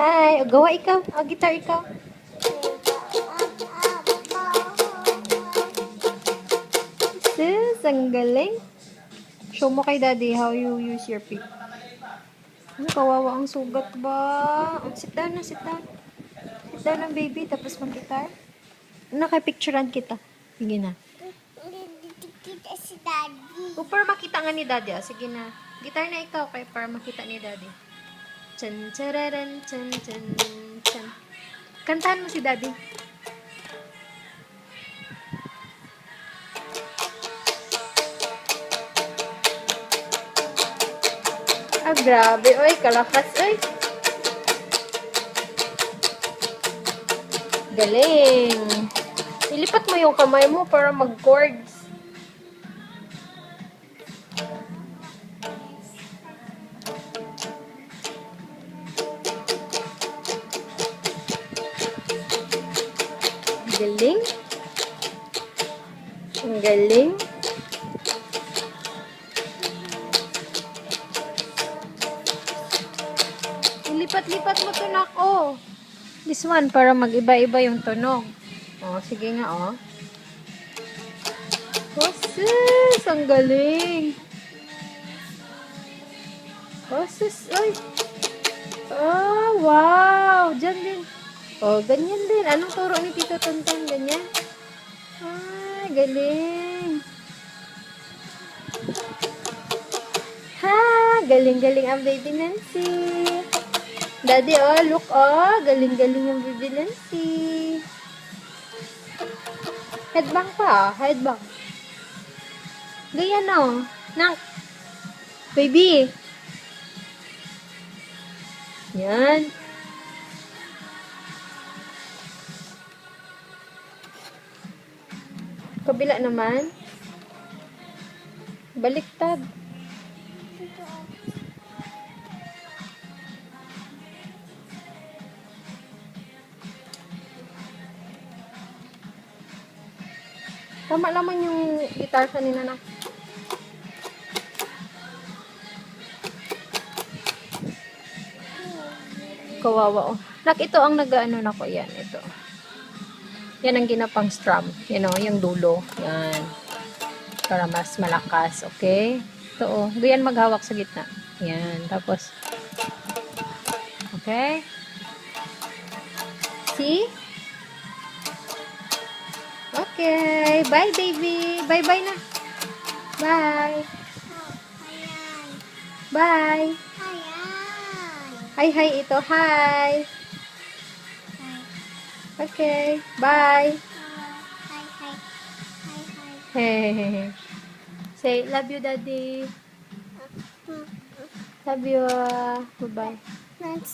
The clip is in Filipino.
Hi. O, gawa ikaw. O, guitar ikaw. Sis, ang galing. Show mo kay daddy how you use your pick. Ano, kawawa ang sugat ba? Oh, Sit down na, sit down. Sit down ang baby, tapos mag-guitar. Nakapicturean kita. Sige na. Kita si Daddy. O, para makita nga ni daddy. Ah. Sige na. Guitar na ikaw, kay para makita ni daddy. Chan, chararan, chan, chan, chan. Kantahan mo si daddy. Ah, grabe. Oy, kalakas. Oy. Galing. Ilipat mo yung kamay mo para mag-chords. Ang galing. Ilipat-lipat mo to na ako. This one, para mag-iba-iba yung tunog. O, sige nga, o. Oh, sis! Ang galing! Oh, sis! Ay! Oh, wow! Diyan din. Oh, ganyan din. Anong turo ni Tito Tonton? Ganyan? Ay, galing! Ha! Galing-galing ang baby Nancy! Daddy, oh, look, oh. Galing-galing yung baby Nancy. Headbang pa, ah. Headbang. Ganyan, oh. Nang. Baby. Yan. Kabila naman. Baliktad. Tama naman yung guitar kanina na. Kawawa oh. Nak, ito ang nag-ano na ko yan. Ito. Yan ang ginapang strum. You know, yung dulo. Yan. Para mas malakas. Okay? Ito oh. Ganyan maghawak sa gitna. Yan. Tapos. Okay? See? Okay. Bye, baby. Bye-bye na. Bye. Bye. Hi, hi. Ito. Hi. Okay. Bye. Hi, hi. Hi, hi. Hey. Say, love you, daddy. Love you. ah. Goodbye. Let's